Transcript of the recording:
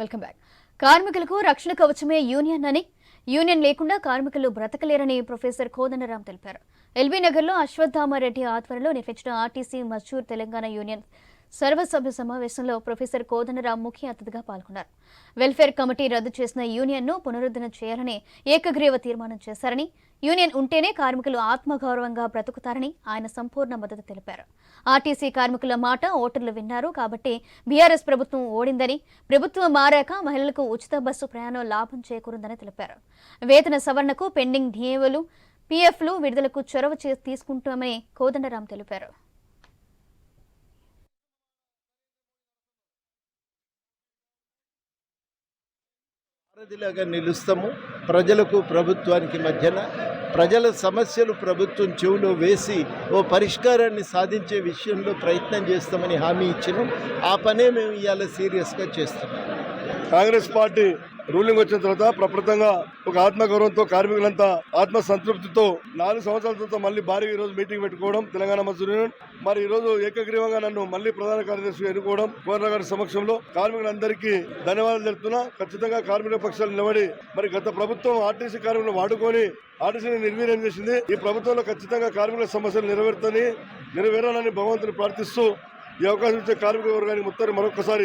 Welcome back. కార్మికులకు రక్షణ కవచమే union అని యూనియన్ లేకుండా కార్మికులు బ్రతకలేరని ప్రొఫెసర్ కోదండరాం తెలిపారు. ఎల్బీ నగర్లో అశ్వత్థామారెడ్డి ఆధ్వర్యంలో నిర్వహించిన ఆర్టీసీ మజ్దూర్ తెలంగాణ యూనియన్ సర్వసభ్య సమావేశంలో ప్రొఫెసర్ కోదనరామ్ ముఖ్య అతిథిగా పాల్గొన్నారు. వెల్ఫేర్ కమిటీ రద్దు చేసిన యూనియన్ను పునరుద్ధరణ చేయాలని ఏకగ్రీవ తీర్మానం చేశారని యూనియన్ ఉంటేనే కార్మికులు ఆత్మగౌరవంగా బ్రతుకుతారని ఆయన సంపూర్ణ మద్దతు తెలిపారు. ఆర్టీసీ కార్మికుల మాట ఓటర్లు విన్నారు కాబట్టి బీఆర్ఎస్ ప్రభుత్వం ఓడిందని ప్రభుత్వం మారాక మహిళలకు ఉచిత బస్సు ప్రయాణం లాభం చేకూరుందని తెలిపారు. వేతన సవరణకు పెండింగ్ డిఏవలు పీఎఫ్లు విడుదలకు చొరవ తీసుకుంటామని కోదండరాం తెలిపారు. వారధిలాగా నిలుస్తాము. ప్రజలకు ప్రభుత్వానికి మధ్యన ప్రజల సమస్యలు ప్రభుత్వం చెవులో వేసి ఓ పరిష్కారాన్ని సాధించే విషయంలో ప్రయత్నం చేస్తామని హామీ ఇచ్చినాం. ఆ పనే మేము ఇవాళ సీరియస్గా చేస్తున్నాం. కాంగ్రెస్ పార్టీ రూలింగ్ వచ్చిన తర్వాత ప్రప్రదంగా ఒక ఆత్మగౌరవంతో కార్మికులంతా ఆత్మ సంతృప్తితో నాలుగు సంవత్సరాల తర్వాత మళ్ళీ భారీగా ఈ రోజు మీటింగ్ పెట్టుకోవడం తెలంగాణ మజ్దూర్ యూనియన్. మరి ఈ రోజు ఏకగ్రీవంగా నన్ను మళ్ళీ ప్రధాన కార్యదర్శి ఎన్నుకోవడం కోనరావు గారి సమక్షంలో కార్మికులందరికీ ధన్యవాదాలు తెలుపుతున్నా. ఖచ్చితంగా కార్మిక పక్షాలు నిలబడి మరి గత ప్రభుత్వం ఆర్టీసీ కార్మికులు వాడుకొని ఆర్టీసీని నిర్వీర్యం చేసింది. ఈ ప్రభుత్వంలో ఖచ్చితంగా కార్మికుల సమస్యలు నెరవేరుతని నెరవేరాలని భగవంతుని ప్రార్థిస్తూ ఈ అవకాశం ఇచ్చే కార్మిక వర్గానికి మొత్తం మరొకసారి